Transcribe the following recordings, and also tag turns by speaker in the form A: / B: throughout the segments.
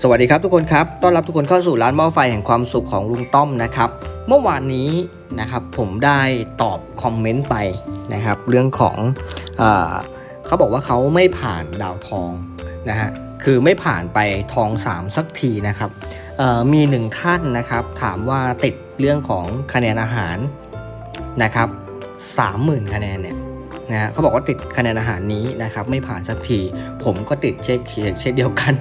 A: สวัสดีครับทุกคนครับต้อนรับทุกคนเข้าสู่ร้านหม้อไฟแห่งความสุขของลุงต้อมนะครับ เมื่อวานนี้นะครับผมได้ตอบคอมเมนต์ไปนะครับ เรื่องของเอเขาบอกว่าเขาไม่ผ่านดาวทองนะฮะคือไม่ผ่านไปทอง 3 สักทีนะครับมีหนึ่งท่านนะครับ ถามว่าติดเรื่องของคะแนนอาหารนะครับ30,000 คะแนนเนี่ย นะฮะเขาบอกว่าติดคะแนนอาหารนี้นะครับไม่ผ่านสักที ผมก็ติดเช็คเช็คเช่นเดียวกัน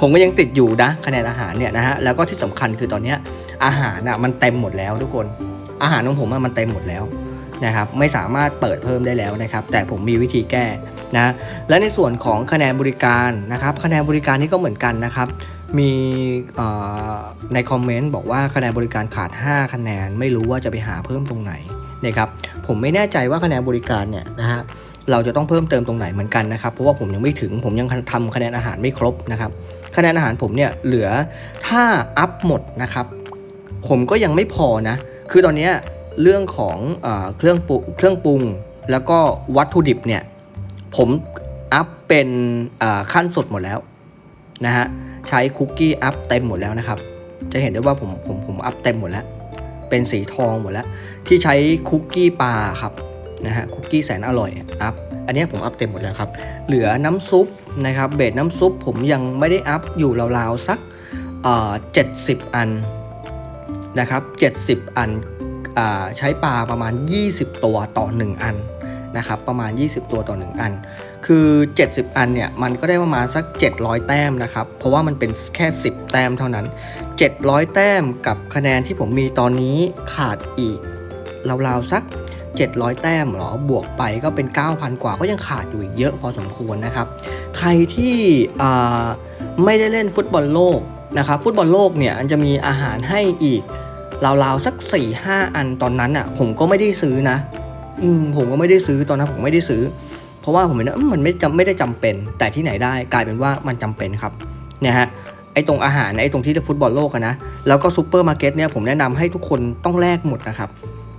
A: ผมก็ยังติดอยู่นะคะแนนอาหารเนี่ยนะฮะแล้วก็ที่สำคัญคือตอนเนี้ยอาหารอะมันเต็มหมดแล้วทุกคนอาหารของผมอะมันเต็มหมดแล้วนะครับไม่สามารถเปิดเพิ่มได้แล้วนะครับแต่ผมมีวิธีแก้นะและในส่วนของคะแนนบริการนะครับคะแนนบริการนี่ก็เหมือนกันนะครับมีในคอมเมนต์บอกว่าคะแนนบริการขาด 5 คะแนน ไม่รู้ว่าจะไปหาเพิ่มตรงไหน นะครับผมไม่แน่ใจว่าคะแนนบริการเนี่ยนะฮะเราจะต้องเพิ่มเติมตรงไหนเหมือนกันนะครับเพราะว่าผมยังไม่ถึงผมยังทำคะแนนอาหารไม่ครบนะครับคะแนนอาหารผมเนี่ยเหลือถ้าอัพหมดนะครับผมก็ยังไม่พอนะคือตอนนี้เรื่องของเอเครื่องปรุเครื่องปรุง แล้วก็วัตถุดิบเนี่ยผมอัพเป็นขั้นสุดหมดแล้วนะฮะใช้คุกกี้อัพเต็มหมดแล้วนะครับจะเห็นได้ว่าผมผมผมอัพเต็มหมดแล้ว เป็นสีทองหมดแล้ว ที่ใช้คุกกี้ปลาครับนะฮะคุกกี้แสนอร่อยอัพอันนี้ผมอัพเต็มหมดแล้วครับ เหลือน้ำซุปนะครับเบสน้ำซุปผมยังไม่ได้อัพอยู่ราวๆสักเอ่อ70อันนะครับ70อันอ่าใช้ปลาประมาณ 20 ตัวต่อ 1 อันนะครับประมาณ 20 ตัวต่อ 1 อัน คือ 70 อันเนี่ยมันก็ได้ประมาณสัก 700 แต้มนะครับ เพราะว่ามันเป็นแค่ 10 แต้มเท่านั้น 700 แต้มกับคะแนนที่ผมมีตอนนี้ขาดอีกราวๆสัก 700 แต้มหรอบวกไปก็เป็น 9,000 กว่าก็ยังขาดอยู่อีกเยอะพอสมควรนะครับ ใครที่อ่าไม่ได้เล่นฟุตบอลโลกนะครับฟุตบอลโลกเนี่ยมันจะมีอาหารให้อีกราวๆสัก 4-5 อันตอนนั้นอะผมก็ไม่ได้ซื้อนะ อืมผมก็ไม่ได้ซื้อตอนนั้นผมไม่ได้ซื้อ เพราะว่าผมเห็นว่ามันไม่จำไม่ได้จำเป็น แต่ที่ไหนได้กลายเป็นว่ามันจำเป็นครับเนี่ยฮะไอ้ตรงอาหารไอ้ตรงที่ฟุตบอลโลกนะแล้วก็ซูเปอร์มาร์เก็ตเนี่ยผมแนะนำให้ทุกคนต้องแลกหมดนะครับ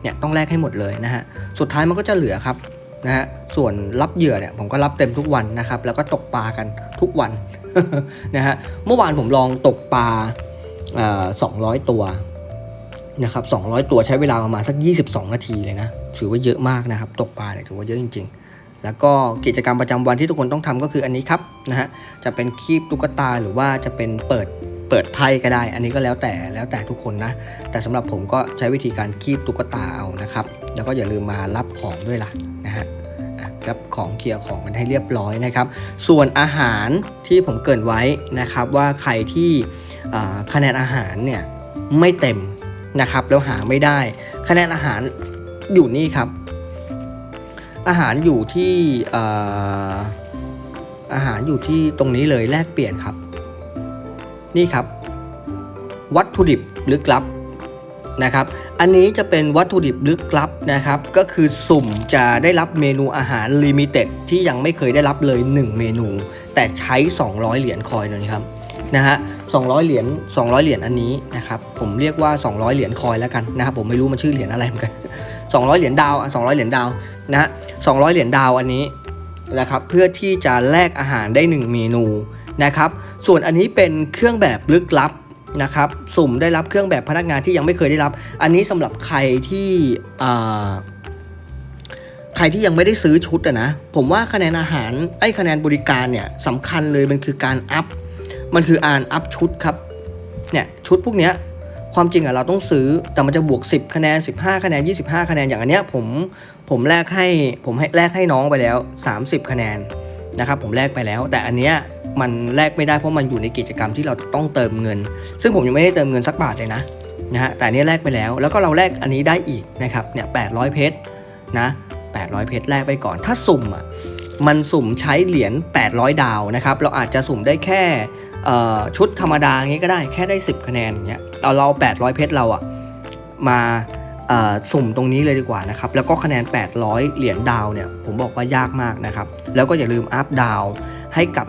A: เนี่ยต้องแลกให้หมดเลยนะฮะสุดท้ายมันก็จะเหลือครับนะฮะส่วนรับเหยื่อเนี่ยผมก็รับเต็มทุกวันนะครับแล้วก็ตกปลากันทุกวันนะฮะเมื่อวานผมลองตกปลาสองร้อยตัวนะครับ200 ตัวใช้เวลาประมาณสัก 22 นาทีเลยนะ ถือว่าเยอะมากนะครับ ตกปลาเนี่ยถือว่าเยอะจริง ๆ แล้วก็กิจกรรมประจำวันที่ทุกคนต้องทำก็คืออันนี้ครับนะฮะจะเป็นคีบตุ๊กตาหรือว่าจะเป็นเปิดเปิดไพ่ก็ได้ อันนี้ก็แล้วแต่แล้วแต่ทุกคนนะ แต่สำหรับผมก็ใช้วิธีการคีบตุ๊กตาเอานะครับ แล้วก็อย่าลืมมารับของด้วยล่ะนะฮะรับของเคลียร์ของมันให้เรียบร้อยนะครับ ส่วนอาหารที่ผมเกินไว้นะครับว่าใครที่คะแนนอาหารเนี่ยไม่เต็มนะครับแล้วหาไม่ได้ คะแนนอาหารอยู่นี่ครับ อาหารอยู่ที่ออาหารอยู่ที่ตรงนี้เลยแลกเปลี่ยนครับ นี่ครับ วัตถุดิบลึกลับนะครับ อันนี้จะเป็นวัตถุดิบลึกลับนะครับ ก็คือสุ่มจะได้รับเมนูอาหารลิมิเต็ดที่ยังไม่เคยได้รับเลย 1 เมนู แต่ใช้ 200 เหรียญคอยน์เลยครับ นะฮะ200 เหรียญ200 เหรียญอันนี้นะครับผมเรียกว่า 200 เหรียญคอยแล้วกันนะครับผมไม่รู้มันชื่อเหรียญอะไรเหมือนกัน 200 เหรียญดาวอะ200 เหรียญดาวนะฮะ200 เหรียญดาวอันนี้นะครับเพื่อที่จะแลกอาหารได้ 1 เมนูนะครับส่วนอันนี้เป็นเครื่องแบบลึกลับนะครับสุ่มได้รับเครื่องแบบพนักงานที่ยังไม่เคยได้รับ อันนี้สำหรับใครที่ใครที่ยังไม่ได้ซื้อชุดอะนะ ผมว่าคะแนนอาหารไอ้คะแนนบริการเนี่ยสำคัญเลยมันคือการอัพ มันคืออ่านอัพชุดครับเนี่ยชุดพวกเนี้ยความจริงอะเราต้องซื้อแต่มันจะบวก 10 คะแนน 15 คะแนน 25 คะแนนอย่างอันเนี้ยผมผมแลกให้ผมให้แลกให้น้องไปแล้ว 30 คะแนนนะครับผมแลกไปแล้ว แต่อันเนี้ยมันแลกไม่ได้เพราะมันอยู่ในกิจกรรมที่เราต้องเติมเงิน ซึ่งผมยังไม่ได้เติมเงินสักบาทเลยนะนะฮะแต่อันนี้แลกไปแล้ว แล้วก็เราแลกอันนี้ได้อีกนะครับเนี่ย800 เพชรนะ800 เพชรแลกไปก่อนถ้าสุ่มอะมันสุ่มใช้เหรียญ800 ดาวนะครับเราอาจจะสุ่มได้แค่ ชุดธรรมดาอย่างงี้ก็ได้แค่ได้ 10 คะแนนอย่างเงี้ยเอาเรา 800 เพชรเราอะมาสุ่มตรงนี้เลยดีกว่านะครับ แล้วก็คะแนน 800 เหรียญดาวเนี่ยผมบอกว่ายากมากนะครับ แล้วก็อย่าลืมอัพดาวให้กับ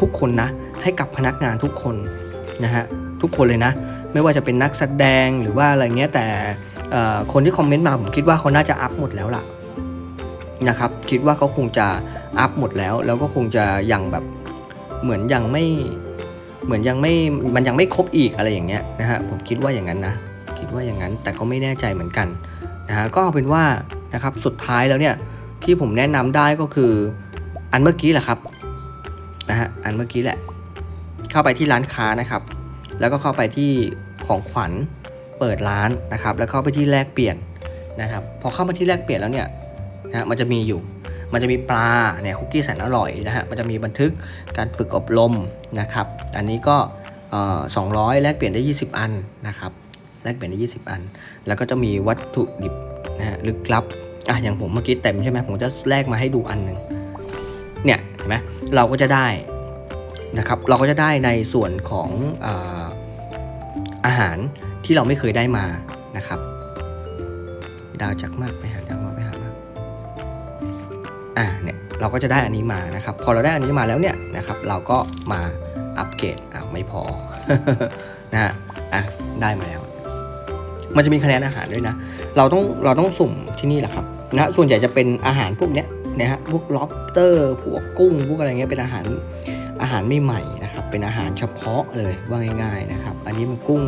A: ทุกคนนะ ให้กับพนักงานทุกคนนะฮะทุกคนเลยนะ ไม่ว่าจะเป็นนักแสดงหรือว่าอะไรเงี้ยแต่คนที่คอมเมนต์มาผมคิดว่าเขาน่าจะอัพหมดแล้วล่ะนะครับคิดว่าเขาคงจะอัพหมดแล้ว แล้วก็คงจะยังแบบ เหมือนยังไม่เหมือนยังไม่มันยังไม่ครบอีกอะไรอย่างเงี้ยนะฮะผมคิดว่าอย่างนั้นนะคิดว่าอย่างนั้นแต่ก็ไม่แน่ใจเหมือนกันนะฮะก็เอาเป็นว่านะครับสุดท้ายแล้วเนี่ยที่ผมแนะนำได้ก็คืออันเมื่อกี้แหละครับนะฮะอันเมื่อกี้แหละ เข้าไปที่ร้านค้านะครับ แล้วก็เข้าไปที่ของขวัญเปิดร้านนะครับ แล้วเข้าไปที่แลกเปลี่ยนนะครับ พอเข้ามาที่แลกเปลี่ยนแล้วเนี่ยนะฮะมันจะมีอยู่ มันจะมีปลาเนี่ยคุกกี้แสนอร่อยนะฮะมันจะมีบันทึกการฝึกอบรมนะครับ อันนี้ก็สองร้อยแลกเปลี่ยนได้ 20 อันนะครับแลกเปลี่ยนได้ 20 อัน แล้วก็จะมีวัตถุดิบนะฮะลึกลับอะอย่างผมเมื่อกี้เต็มใช่ไหมผมจะแลกมาให้ดูอันหนึ่งเนี่ยเห็นไหมเราก็จะได้นะครับเราก็จะได้ในส่วนของอาอาหารที่เราไม่เคยได้มานะครับ ดาวจักมากไปหาดาวมาก อะเนี่ยเราก็จะได้อันนี้มานะครับ พอเราได้อันนี้มาแล้วเนี่ยนะครับ เราก็มาอัปเกรดอ้าวไม่พอนะฮะอะได้มาแล้วมันจะมีคะแนนอาหารด้วยนะ เราต้องเราต้องสุ่มที่นี่แหละครับนะฮะส่วนใหญ่จะเป็นอาหารพวกเนี้ยนะฮะพวก lobster พวกกุ้งพวกอะไรเงี้ยเป็นอาหารอาหารไม่ใหม่นะครับ เป็นอาหารเฉพาะเลยว่าง่ายๆนะครับ อันนี้มันกุ้ง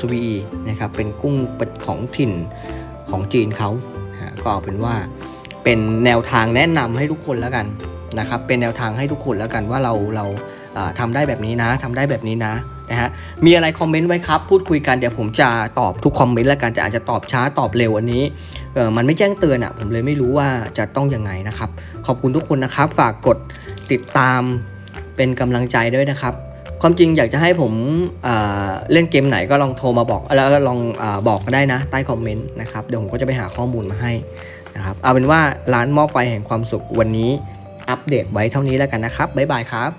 A: สวีนะครับเป็นกุ้งของถิ่นของจีนเขาก็เอาเป็นว่า เป็นแนวทางแนะนำให้ทุกคนแล้วกันนะครับ เป็นแนวทางให้ทุกคนแล้วกันว่าเราเราอ่าทำได้แบบนี้นะทำได้แบบนี้นะนะฮะมีอะไรคอมเมนต์ไว้ครับ พูดคุยกันเดี๋ยวผมจะตอบทุกคอมเมนต์แล้วกันแต่อาจจะตอบช้าตอบเร็วอันนี้เออมันไม่แจ้งเตือนอะ่ะผมเลยไม่รู้ว่าจะต้องยังไงนะครับ ขอบคุณทุกคนนะครับ ฝากกดติดตามเป็นกำลังใจด้วยนะครับ ความจริงอยากจะให้ผมอ่าเล่นเกมไหนก็ลองโทรมาบอกแล้วก็ลองอบอกก็ได้นะ ใต้คอมเมนต์นะครับเดี๋ยวผมก็จะไปหาข้อมูลมาให้ นะครับเอาเป็นว่าร้านหม้อไฟแห่งความสุขวันนี้อัปเดตไว้เท่านี้แล้วกันนะครับบ๊ายบายครับ